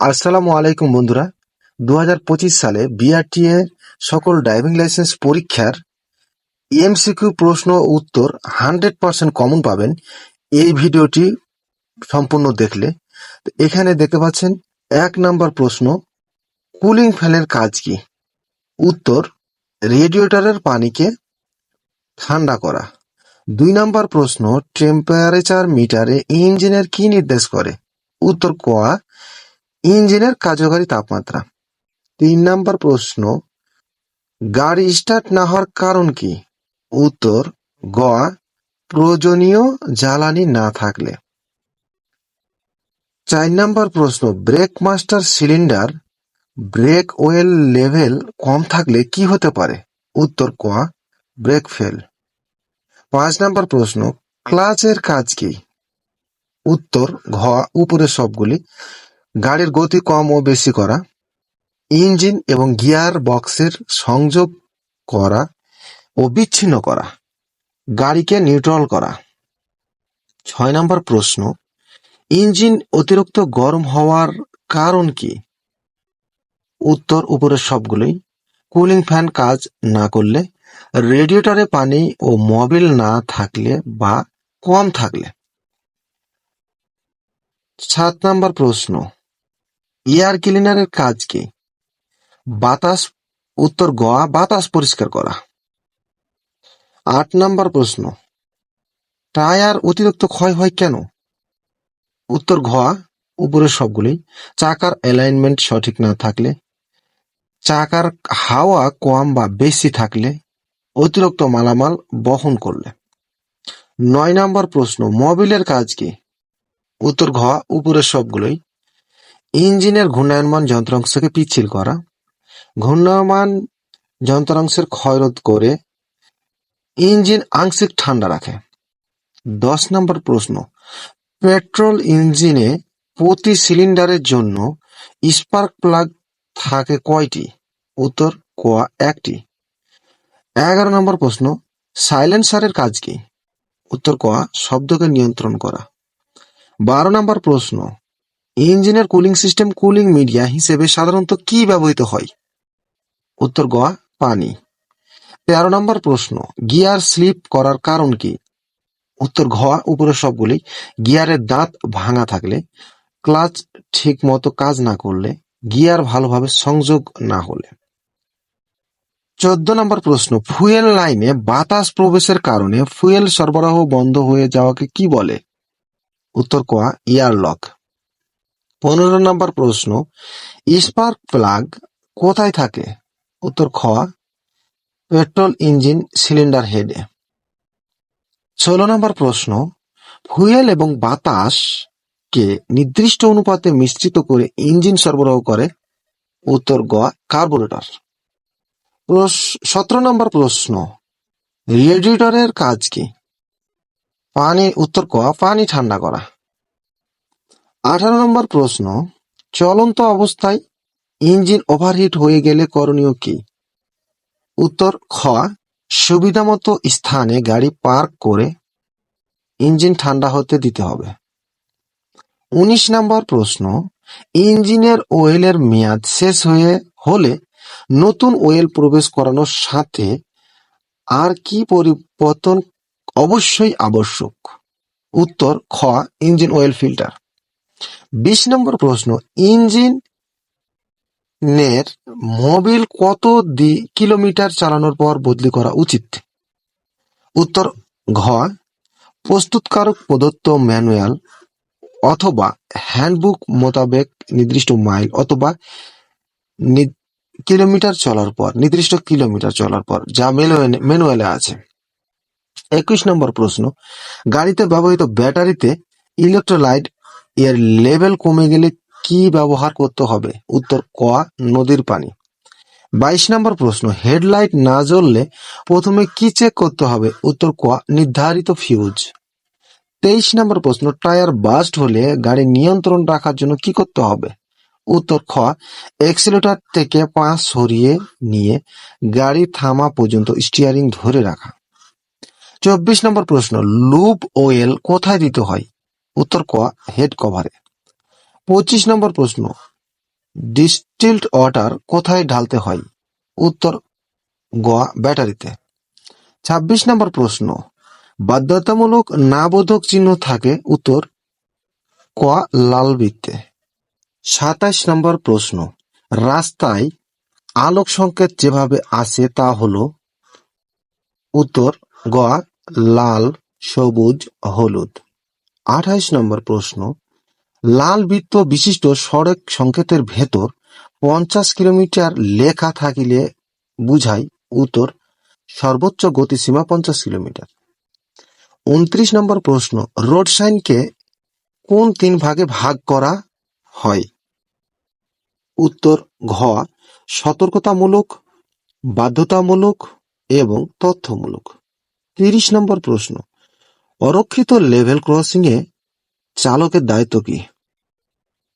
আসসালামু আলাইকুম বন্ধুরা। দু হাজার পঁচিশ সালে বিআরটি এর সকল ড্রাইভিং লাইসেন্স পরীক্ষার এমসিকিউ প্রশ্ন উত্তর হান্ড্রেড পার্সেন্ট কমন পাবেন। এই ভিডিওটি সম্পূর্ণ দেখলে এখানে দেখতে পাচ্ছেন এক নাম্বার প্রশ্ন কুলিং ফ্যানের কাজ কি? উত্তর রেডিয়েটরের পানিকে ঠান্ডা করা। দুই নাম্বার প্রশ্ন টেম্পারেচার মিটারে ইঞ্জিনের কি নির্দেশ করে? উত্তর কোয়া ইঞ্জিনের কার্যকারী তাপমাত্রা। তিন নাম্বার প্রশ্ন, গাড়ি স্টার্ট না হওয়ার কারণ কি? উত্তর গ প্রয়োজনীয় জ্বালানি না থাকলে। চার নাম্বার প্রশ্ন, brake master cylinder, brake oil level কম থাকলে কি হতে পারে? উত্তর ক ব্রেক ফেল। পাঁচ নাম্বার প্রশ্ন, ক্লাচের কাজ কি? উত্তর, ঘ, উপরের সবগুলি। গাড়ির গতি কম ও বেশি করা, ইঞ্জিন এবং গিয়ার বক্সের সংযোগ করা ও বিচ্ছিন্ন করা, গাড়িকে নিউট্রাল করা। ছয় নম্বর প্রশ্ন, ইঞ্জিন অতিরিক্ত গরম হওয়ার কারণ কি? উত্তর উপরের সবগুলোই, কুলিং ফ্যান কাজ না করলে, রেডিয়েটরে পানি ও মোবিল না থাকলে বা কম থাকলে। সাত নম্বর প্রশ্ন এয়ার ক্লিনারের কাজ কি বাতাস, উত্তর গোয়া, বাতাস পরিষ্কার করা। আট নম্বর প্রশ্ন, টায়ার অতিরিক্ত ক্ষয় হয় কেন? উত্তর ঘোয়া উপরের সবগুলি, চাকার অ্যালাইনমেন্ট সঠিক না থাকলে, চাকার হাওয়া কম বা বেশি থাকলে, অতিরিক্ত মালামাল বহন করলে। নয় নম্বর প্রশ্ন, মোবিলের কাজ কি উত্তর ঘোয়া উপরের সবগুলোই ইঞ্জিনের ঘূর্ণায়মান যন্ত্রাংশকে পিচ্ছিল করা, ঘূর্ণায়মান যন্ত্রাংশের ক্ষয়রোধ করে ইঞ্জিন আংশিক ঠান্ডা রাখে। দশ নম্বর প্রশ্ন, পেট্রোল ইঞ্জিনে প্রতি সিলিন্ডারের জন্য স্পার্ক প্লাগ থাকে কয়টি? উত্তর, কোয়া একটি। এগারো নম্বর প্রশ্ন, সাইলেন্সারের কাজ কি? উত্তর, কোয়া, শব্দকে নিয়ন্ত্রণ করা। বারো নম্বর প্রশ্ন ইঞ্জিনের কুলিং সিস্টেম কুলিং মিডিয়া হিসেবে সাধারণত কি ব্যবহৃত হয়? উত্তর গোয়া, পানি। তেরো নম্বর প্রশ্ন, গিয়ার স্লিপ করার কারণ কি? উত্তর ঘোয়া উপরের সবগুলি, গিয়ারের দাঁত ভাঙা থাকলে, ক্লাচ ঠিক মতো কাজ না করলে, গিয়ার ভালোভাবে সংযোগ না হলে। চোদ্দ নম্বর প্রশ্ন, ফুয়েল লাইনে বাতাস প্রবেশের কারণে ফুয়েল সরবরাহ বন্ধ হয়ে যাওয়াকে কি বলে? উত্তর কোয়া ইয়ারলক পনেরো নম্বর প্রশ্ন, স্পার্ক প্লাগ কোথায় থাকে? উত্তর খ পেট্রোল ইঞ্জিন সিলিন্ডার হেডে। ষোলো নম্বর প্রশ্ন, ফুয়েল এবং বাতাস কে নির্দিষ্ট অনুপাতে মিশ্রিত করে ইঞ্জিন সরবরাহ করে? উত্তর গ কার্বোরেটর। সতেরো নম্বর প্রশ্ন, রেডিয়েটরের কাজ কি? পানি, উত্তর ক পানি ঠান্ডা করা। আঠারো নম্বর প্রশ্ন, চলন্ত অবস্থায় ইঞ্জিন ওভারহিট হয়ে গেলে করণীয় কি? উত্তর, খ, সুবিধামতো স্থানে গাড়ি পার্ক করে ইঞ্জিন ঠান্ডা হতে দিতে হবে। উনিশ নম্বর প্রশ্ন, ইঞ্জিনের ওয়েলের মেয়াদ শেষ হয়ে হলে নতুন ওয়েল প্রবেশ করানোর সাথে আর কি পরিবর্তন অবশ্যই আবশ্যক? উত্তর, খ, ইঞ্জিন ওয়েল ফিল্টার বিশ নম্বর প্রশ্ন ইঞ্জিন নের মোবিল কত দি কিলোমিটার চালানোর পর বদলি করা উচিত? উত্তর, ঘ, প্রস্তুতকারক প্রদত্ত ম্যানুয়াল অথবা হ্যান্ডবুক মোতাবেক নির্দিষ্ট মাইল অথবা কিলোমিটার চলার পর, নির্দিষ্ট কিলোমিটার চলার পর, যা ম্যানুয়ালে আছে। একুশ নম্বর প্রশ্ন, গাড়িতে ব্যবহৃত ব্যাটারিতে ইলেকট্রোলাইট এর লেভেল কমে গেলে কি ব্যবহার করতে হবে? উত্তর, ক, নদীর পানি। বাইশ নম্বর প্রশ্ন, হেডলাইট না জ্বললে প্রথমে কি চেক করতে হবে? উত্তর, ক, নির্ধারিত ফিউজ তেইশ নম্বর প্রশ্ন, টায়ার বাস্ট হলে গাড়ি নিয়ন্ত্রণ রাখার জন্য কি করতে হবে? উত্তর, খ এক্সিলেটর থেকে পা সরিয়ে নিয়ে গাড়ি থামা পর্যন্ত স্টিয়ারিং ধরে রাখা। চব্বিশ নম্বর প্রশ্ন লুপ ওয়েল কোথায় দিতে হয়? উত্তর ক হেড কভারে। পঁচিশ নম্বর প্রশ্ন। ডিস্টিলড ওয়াটার কোথায় ঢালতে হয়? উত্তর গোয়া ব্যাটারিতে। ছাব্বিশ নম্বর প্রশ্ন। বাধ্যতামূলক না বোধক চিহ্ন থাকে উত্তর ক লাল বৃত্তে। সাতাশ নম্বর প্রশ্ন। রাস্তায় আলোক সংকেত যেভাবে আসে তা হল উত্তর গ লাল, সবুজ, হলুদ। আঠাইশ নম্বর প্রশ্ন, লাল বৃত্ত বিশিষ্ট সড়ক সংকেতের ভেতর পঞ্চাশ কিলোমিটার লেখা থাকিলে বুঝায় উত্তর, সর্বোচ্চ গতিসীমা পঞ্চাশ কিলোমিটার। উনত্রিশ নম্বর প্রশ্ন, রোড সাইনকে কোন তিন ভাগে ভাগ করা হয়? উত্তর, ঘ, সতর্কতামূলক, বাধ্যতামূলক এবং তথ্যমূলক। তিরিশ নম্বর প্রশ্ন অরক্ষিত লেভেল ক্রসিং এ চালকের দায়িত্ব কি?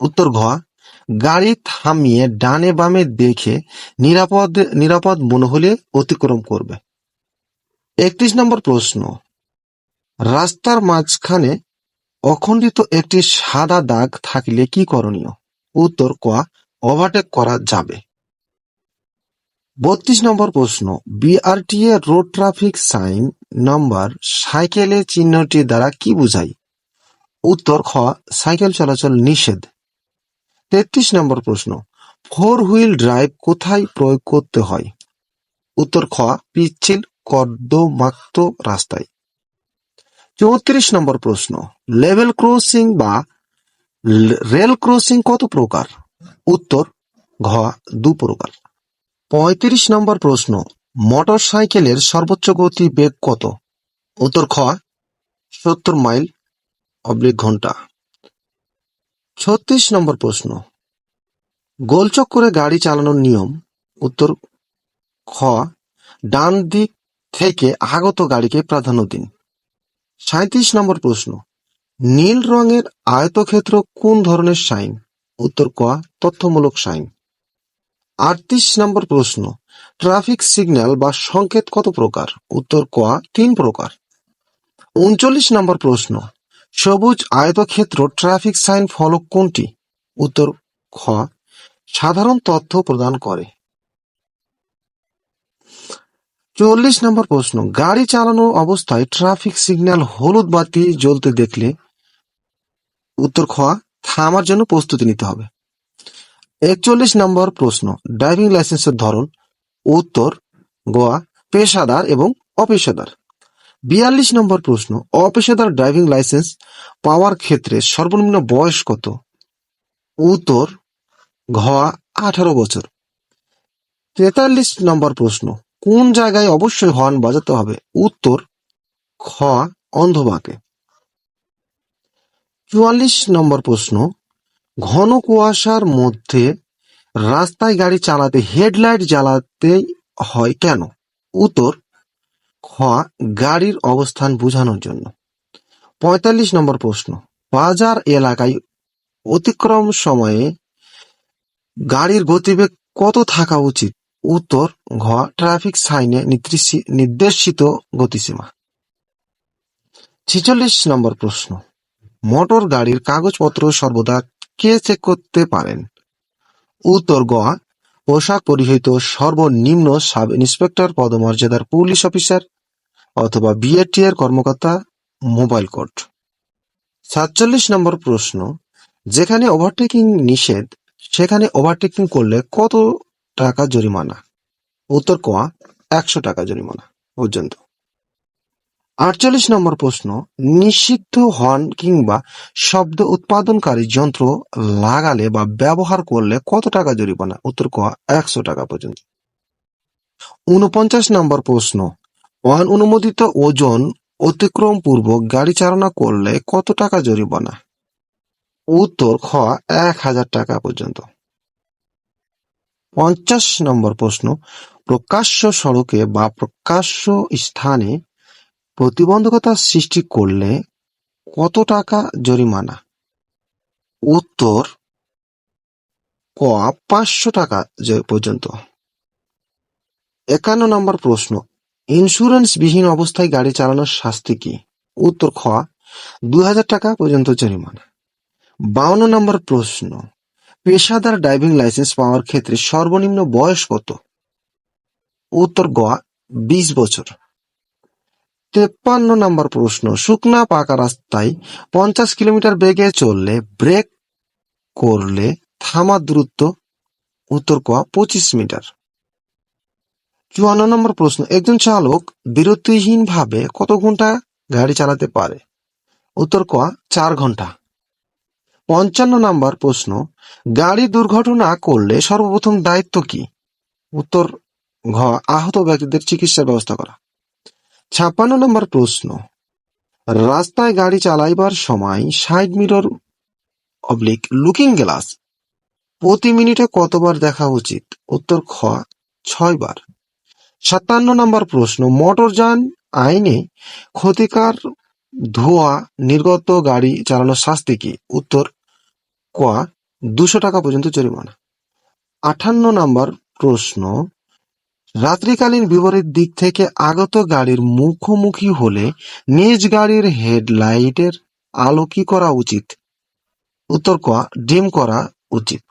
উত্তর ঘ, গাড়ি থামিয়ে ডানে বামে দেখে নিরাপদ নিরাপদ মনে হলে অতিক্রম করবে। একত্রিশ নম্বর প্রশ্ন, রাস্তার মাঝখানে অখণ্ডিত একটি সাদা দাগ থাকলে কি করণীয়? উত্তর ক, ওভারটেক করা যাবে। বত্রিশ নম্বর প্রশ্ন BRTA road traffic sign number সাইকেলের চিহ্নটি দ্বারা কি বোঝায় উত্তর, খ, সাইকেল চলাচল নিষেধ। তেত্রিশ নম্বর প্রশ্ন ফোর হুইল ড্রাইভ কোথায় প্রয়োগ করতে হয়? উত্তর, খ, পিচ্ছিল, কর্দমাক্ত রাস্তায়। চৌত্রিশ নম্বর প্রশ্ন লেভেল ক্রসিং বা রেল ক্রসিং কত প্রকার? উত্তর, ঘ দু প্রকার পঁয়ত্রিশ নম্বর প্রশ্ন মোটর সাইকেলের সর্বোচ্চ গতি বেগ কত? উত্তর খ, সত্তর মাইল অব্লিক ঘণ্টা। ছত্রিশ নম্বর প্রশ্ন গোলচক করে গাড়ি চালানোর নিয়ম? উত্তর খ, ডান দিক থেকে আগত গাড়িকে প্রাধান্য দিন। সাঁত্রিশ নম্বর প্রশ্ন, নীল রঙের আয়তক্ষেত্র কোন ধরনের সাইন? উত্তর ক, তথ্যমূলক সাইন। আটত্রিশ নম্বর প্রশ্ন, ট্রাফিক সিগন্যাল বা সংকেত কত প্রকার? উত্তর ক, তিন প্রকার। উনচল্লিশ নম্বর প্রশ্ন, সবুজ আয়তক্ষেত্র ট্রাফিক সাইন ফলক কোনটি? উত্তর খ, সাধারণ তথ্য প্রদান করে। চল্লিশ নম্বর প্রশ্ন, গাড়ি চালানো অবস্থায় ট্রাফিক সিগন্যাল হলুদ বাতি জ্বলতে দেখলে, উত্তর খ, থামার জন্য প্রস্তুতি নিতে হবে। একচল্লিশ নম্বর প্রশ্ন। ড্রাইভিং লাইসেন্সের ধরন, উত্তর, গোয়া, পেশাদার এবং অপেশাদার। বিয়াল্লিশ নম্বর প্রশ্ন, অপেশাদার ড্রাইভিং লাইসেন্স পাওয়ার ক্ষেত্রে সর্বনিম্ন বয়স কত? উত্তর ঘ আঠারো বছর। তেতাল্লিশ নম্বর প্রশ্ন, কোন জায়গায় অবশ্যই হর্ন বাজাতে হবে? উত্তর খ অন্ধবাকে। চুয়াল্লিশ নম্বর প্রশ্ন ঘন কুয়াশার মধ্যে রাস্তায় গাড়ি চালাতে, হেডলাইট জ্বালাতে হয় কেন? উত্তর খ গাড়ির অবস্থান বোঝানোর জন্য। পঁয়তাল্লিশ নম্বর প্রশ্ন, বাজার এলাকায় অতিক্রম সময়ে গাড়ির গতিবেগ কত থাকা উচিত? উত্তর ঘ ট্রাফিক সাইনে নির্দেশিত গতিসীমা। ছেচল্লিশ নম্বর প্রশ্ন, মোটর গাড়ির কাগজপত্র সর্বদা কে চেক করতে পারেন? উত্তর, গোয়া। পোশাক পরিহিত সর্বনিম্ন সাব ইন্সপেক্টর পদমর্যাদার পুলিশ অফিসার অথবা বিএটি এর কর্মকর্তা মোবাইল কোর্ট। সাতচল্লিশ নম্বর প্রশ্ন, যেখানে ওভারটেকিং নিষেধ, সেখানে ওভারটেকিং করলে কত টাকা জরিমানা? উত্তর ক একশো টাকা জরিমানা পর্যন্ত। আটচল্লিশ নম্বর প্রশ্ন, নিষিদ্ধ হর্ন কিংবা শব্দ উৎপাদনকারী যন্ত্র লাগালে বা ব্যবহার করলে কত টাকা জরিমানা? উত্তর ক, একশো টাকা পর্যন্ত। উনপঞ্চাশ নম্বর প্রশ্ন, অন অনুমোদিত ওজন অতিক্রম পূর্বক গাড়ি চালনা করলে কত টাকা জরিমানা? উত্তর খ, এক হাজার টাকা পর্যন্ত। পঞ্চাশ নম্বর প্রশ্ন, প্রকাশ্য সড়কে বা প্রকাশ্য স্থানে প্রতিবন্ধকতা সৃষ্টি করলে কত টাকা জরিমানা? উত্তর, ক, পাঁচশো টাকা পর্যন্ত। একান্ন নম্বর প্রশ্ন ইন্স্যুরেন্স বিহীন অবস্থায় গাড়ি চালানোর শাস্তি কি? উত্তর, খ দু হাজার টাকা পর্যন্ত জরিমানা। বাউন্ন নম্বর প্রশ্ন, পেশাদার ড্রাইভিং লাইসেন্স পাওয়ার ক্ষেত্রে সর্বনিম্ন বয়স কত? উত্তর গোয়া বিশ বছর। তেপ্পান্ন নম্বর প্রশ্ন, শুকনা পাকা রাস্তায় পঞ্চাশ কিলোমিটার বেগে চললে ব্রেক করলে থামার দূরত্ব উত্তর কোয়া পঁচিশ মিটার। চুয়ান্ন নম্বর প্রশ্ন, একজন চালক বিরতিহীন ভাবে কত ঘণ্টা গাড়ি চালাতে পারে? উত্তর কোয়া চার ঘণ্টা। পঞ্চান্ন নম্বর প্রশ্ন, গাড়ি দুর্ঘটনা করলে সর্বপ্রথম দায়িত্ব কি? উত্তর ঘ, আহত ব্যক্তিদের চিকিৎসার ব্যবস্থা করা। ছাপ্পান্ন নম্বর প্রশ্ন। রাস্তায় গাড়ি চালাইবার সময় side mirror oblique looking glass. প্রতি মিনিটে কতবার দেখা উচিত? উত্তর খ ছয় বার সাতান্ন নম্বর প্রশ্ন মোটরযান আইনে ক্ষতিকার ধোঁয়া নির্গত গাড়ি চালানোর শাস্তি কি? উত্তর ক, দুশো টাকা পর্যন্ত জরিমানা। আঠান্ন নম্বর প্রশ্ন রাত্রিকালীন বিপরীত দিক থেকে আগত গাড়ির মুখোমুখি হলে নিজ গাড়ির হেডলাইটের আলো কি করা উচিত? উত্তর ক, ডিম করা উচিত।